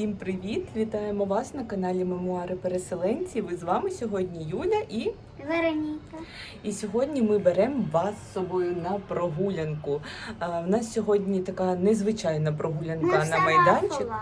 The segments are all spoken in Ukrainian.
Всім привіт! Вітаємо вас на каналі Мемуари Переселенців. І з вами сьогодні Юля і. Вероніка. І сьогодні ми беремо вас з собою на прогулянку. А, в нас сьогодні така незвичайна прогулянка на майданчик.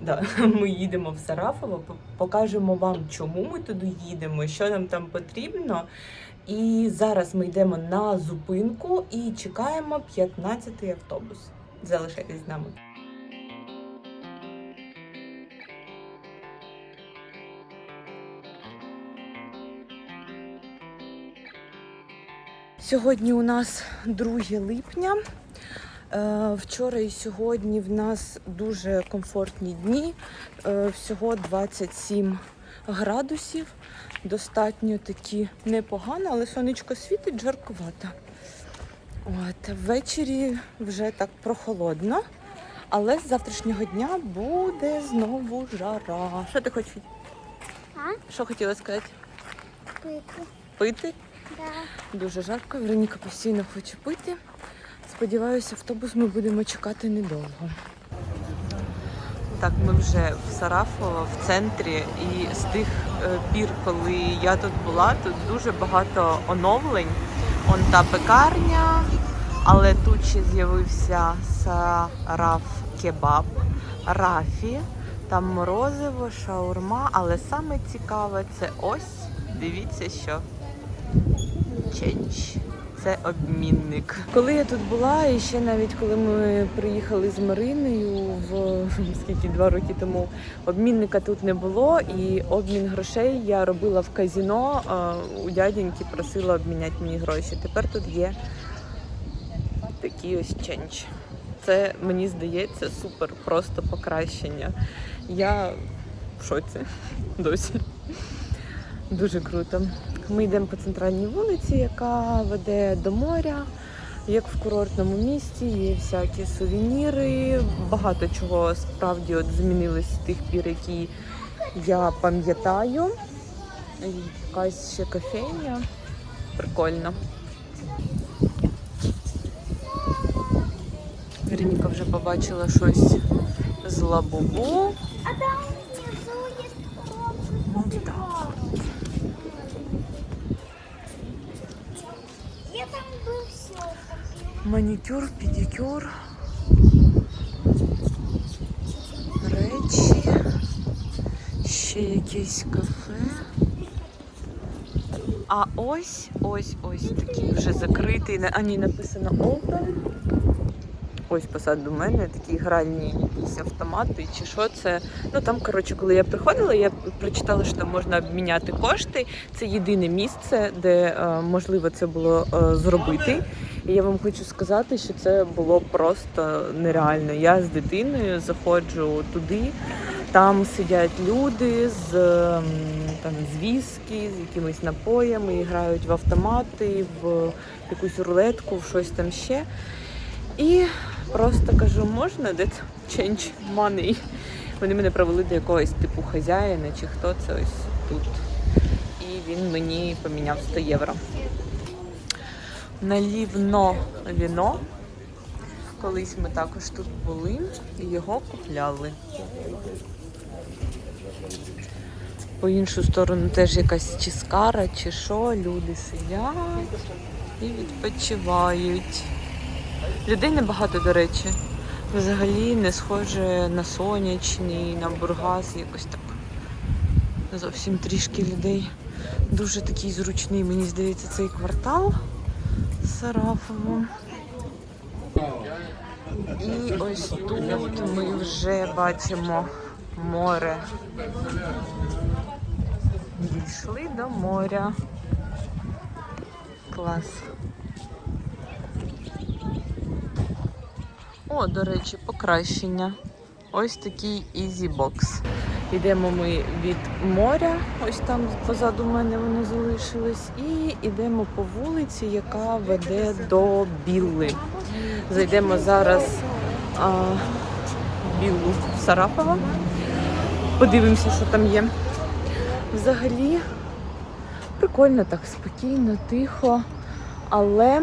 Да, ми їдемо в Сарафово, покажемо вам, чому ми туди їдемо, що нам там потрібно. І зараз ми йдемо на зупинку і чекаємо 15-й автобус. Залишайтесь з нами. Сьогодні у нас 2 липня. Е, Вчора і сьогодні в нас дуже комфортні дні. Е, Всього 27 градусів. Достатньо такі непогано, але сонечко світить жаркувато. От, ввечері вже так прохолодно, але з завтрашнього дня буде знову жара. Що ти хочеш? А? Що хотіла сказати? Пити. Пити? Да. Дуже жарко. Вероніка постійно хоче пити. Сподіваюся, автобус ми будемо чекати недовго. Так, ми вже в Сарафово, в центрі, і з тих е, пір, коли я тут була, тут дуже багато оновлень. Он та пекарня, але тут ще з'явився Сараф Кебаб, Рафі, там морозиво, шаурма, але саме цікаве це ось, дивіться, що Ченч. Це обмінник. Коли я тут була, і ще навіть коли ми приїхали з Мариною в скільки два роки тому, обмінника тут не було, і обмін грошей я робила в казіно. У дяденьки просила обміняти мені гроші. Тепер тут є такий ось ченч. Це мені здається супер просто покращення. Я в шоці досі. Дуже круто. Ми йдемо по центральній вулиці, яка веде до моря. Як в курортному місті, є всякі сувеніри. Багато чого справді от змінилось з тих пір, які я пам'ятаю. Якась ще кофейня. Прикольно. Вероніка вже побачила щось з лабубу. А там внизу є коробка. Так. Я там був все купив. Манікюр, педикюр, речі, ще якесь кафе. А ось, ось, ось такий вже закритий, а ні, написано Open. Ось позаду мене такі гральні якісь автомати, чи що це. Ну там, коротше, коли я приходила, я прочитала, що там можна обміняти кошти. Це єдине місце, де е, можливо це було е, зробити. І я вам хочу сказати, що це було просто нереально. Я з дитиною заходжу туди, там сидять люди з ем, там з віскі, з якимись напоями, і грають в автомати, в якусь рулетку, в щось там ще. І просто кажу, можна де change money? Вони мене провели до якогось типу хазяїна чи хто це ось тут. І він мені поміняв 100 євро. Налівно віно. Колись ми також тут були і його купляли. По іншу сторону теж якась чи скара, чи що, люди сидять і відпочивають. Людей небагато, до речі. Взагалі не схоже на сонячний, на бургас, якось так. Зовсім трішки людей. Дуже такий зручний, мені здається, цей квартал Сарафово. І ось тут ми вже бачимо море. Дійшли до моря. Клас. О, до речі, покращення. Ось такий Box. Йдемо ми від моря, ось там позаду мене воно залишилось, і йдемо по вулиці, яка веде до Білли. Зайдемо зараз а, в Біллу Сарафова. Подивимося, що там є. Взагалі прикольно, так спокійно, тихо, але,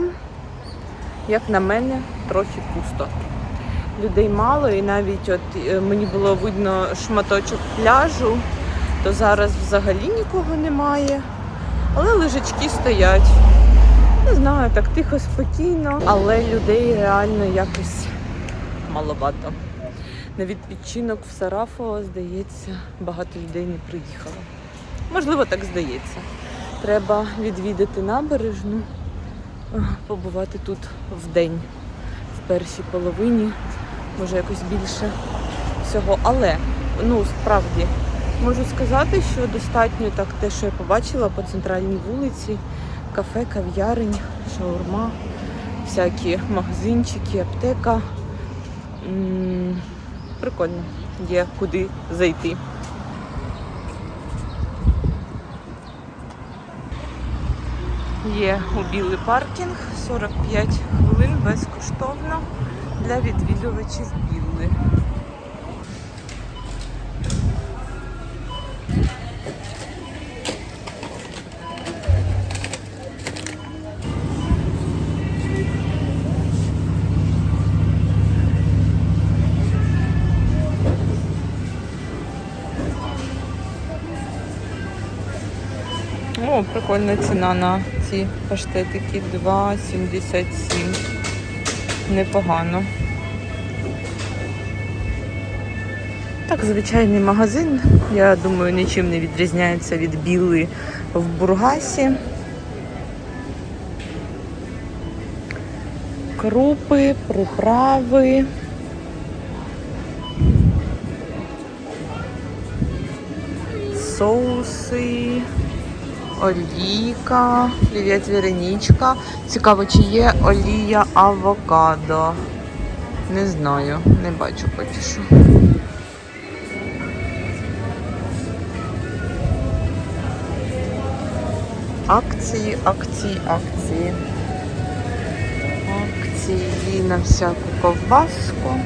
як на мене, трохи пусто. Людей мало, і навіть от е, мені було видно шматочок пляжу, то зараз взагалі нікого немає. Але лежачки стоять. Не знаю, так тихо, спокійно, але людей реально якось маловато. На відпочинок в Сарафово, здається, багато людей не приїхало. Можливо, так здається. Треба відвідати набережну, побувати тут в день, в першій половині, може якось більше всього. Але ну справді можу сказати, що достатньо так те, що я побачила по центральній вулиці, кафе, кав'ярень, шаурма, всякі магазинчики, аптека. М, Прикольно, є куди зайти. Є у білий паркінг 45 хвилин безкоштовно для відвідувачів білли. О, прикольна ціна на ці паштетики 2,77. Непогано. Так, звичайний магазин. Я думаю, нічим не відрізняється від біли в Бургасі. Крупи, приправи. Соуси. Олійка. Привіт, Веронічка. Цікаво, чи є олія авокадо. Не знаю, не бачу поки що. Акції, акції, акції. Акції на всяку ковбаску.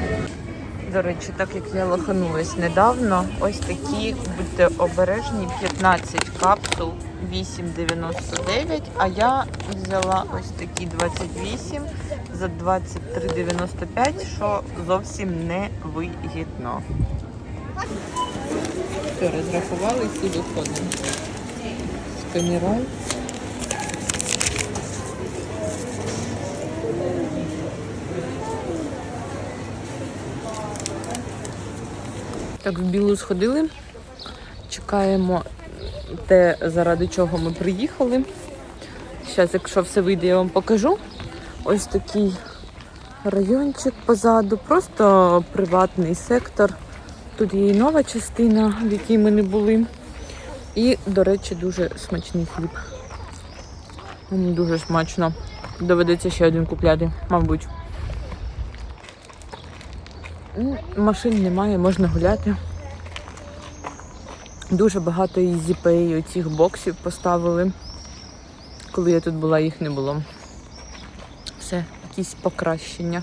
До речі, так як я лоханулась недавно, ось такі, будьте обережні, 15 капсул 8,99, а я взяла ось такі 28 за 23,95, що зовсім не вигідно. Все, розрахувалися і виходимо. Сканірай. Так, в білу сходили. Чекаємо те, заради чого ми приїхали. Зараз, якщо все вийде, я вам покажу. Ось такий райончик позаду, просто приватний сектор. Тут є і нова частина, в якій ми не були. І, до речі, дуже смачний хліб. Дуже смачно. Доведеться ще один купляти, мабуть. Машин немає, можна гуляти. Дуже багато EasyPay оцих боксів поставили. Коли я тут була, їх не було. Все, якісь покращення.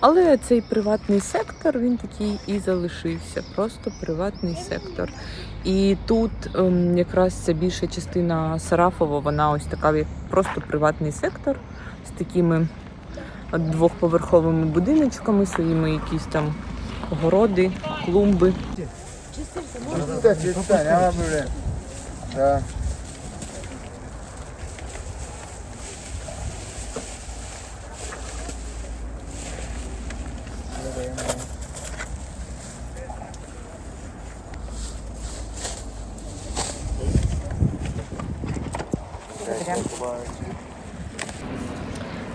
Але цей приватний сектор, він такий і залишився. Просто приватний сектор. І тут ем, якраз ця більша частина Сарафова, вона ось така, як просто приватний сектор з такими двохповерховими будиночками, своїми якісь там городи, клумби. Читай, читай, я вам. Да.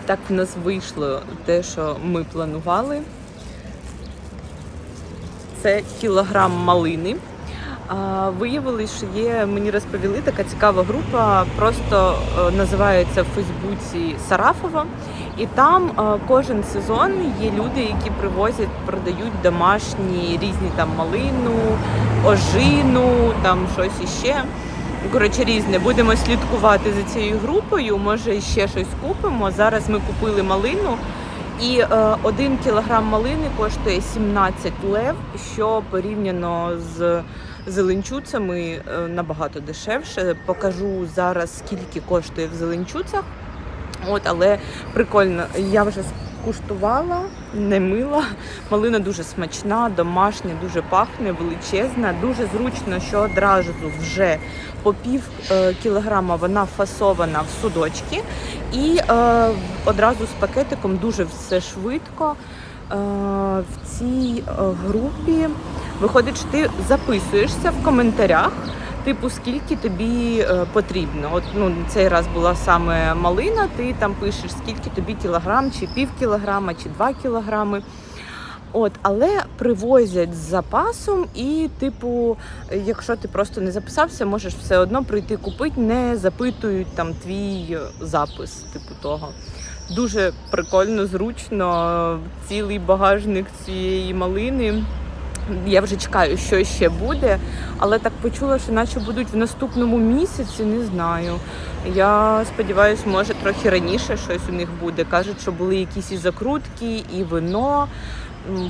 Так в нас вийшло те, що ми планували. Це кілограм малини. Виявилось, що є, мені розповіли, така цікава група, просто е, називається в Фейсбуці Сарафова. І там е, кожен сезон є люди, які привозять, продають домашні різні там малину, ожину, там щось іще. Коротше, різне. Будемо слідкувати за цією групою. Може, ще щось купимо. Зараз ми купили малину. І е, один кілограм малини коштує 17 лев, що порівняно з зеленчуцями е, набагато дешевше. Покажу зараз, скільки коштує в зеленчуцях. От, але прикольно. Я вже куштувала, не мила. Малина дуже смачна, домашня, дуже пахне, величезна. Дуже зручно, що одразу вже по пів е, кілограма вона фасована в судочки. І е, одразу з пакетиком дуже все швидко. Е, в цій е, групі виходить, ти записуєшся в коментарях. Типу, скільки тобі е, потрібно. От ну цей раз була саме малина, ти там пишеш, скільки тобі кілограм, чи пів кілограма, чи два кілограми. От, але привозять з запасом, і, типу, якщо ти просто не записався, можеш все одно прийти купити, не запитують там твій запис, типу того. Дуже прикольно, зручно, цілий багажник цієї малини. Я вже чекаю, що ще буде, але так почула, що наче будуть в наступному місяці, не знаю. Я сподіваюся, може трохи раніше щось у них буде. Кажуть, що були якісь і закрутки, і вино.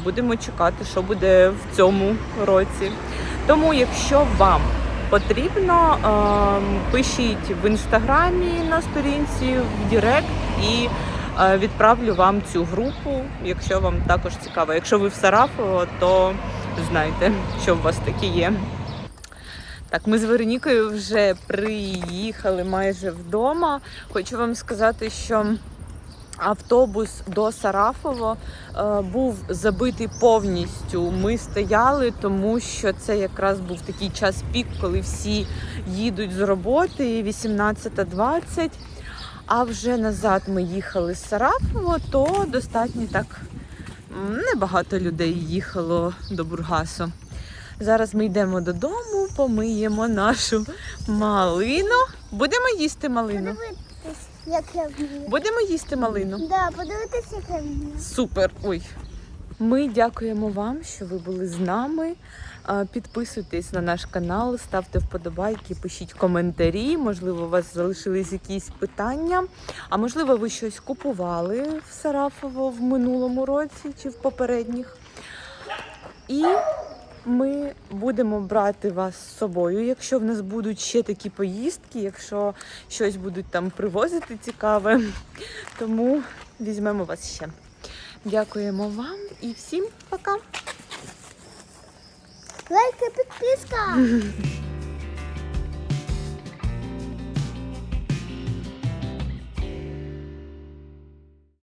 Будемо чекати, що буде в цьому році. Тому, якщо вам потрібно, ем, пишіть в інстаграмі на сторінці, в Директ і е, відправлю вам цю групу, якщо вам також цікаво. Якщо ви в Сарафово, то знайте, що у вас таке є. Так, ми з Веронікою вже приїхали майже вдома. Хочу вам сказати, що автобус до Сарафово е, був забитий повністю. Ми стояли, тому що це якраз був такий час пік, коли всі їдуть з роботи, 18.20. А вже назад ми їхали з Сарафово, то достатньо так небагато людей їхало до Бургасу. Зараз ми йдемо додому, помиємо нашу малину. Будемо їсти малину. Подивитись, як я вмію. Будемо їсти малину. Да, подивитись, як я вмію. Супер. Ой. Ми дякуємо вам, що ви були з нами. Підписуйтесь на наш канал, ставте вподобайки, пишіть коментарі. Можливо, у вас залишились якісь питання. А можливо, ви щось купували в Сарафово в минулому році чи в попередніх. І ми будемо брати вас з собою, якщо в нас будуть ще такі поїздки, якщо щось будуть там привозити цікаве. Тому візьмемо вас ще. Дякуємо вам і всім пока! Лайк і підписка.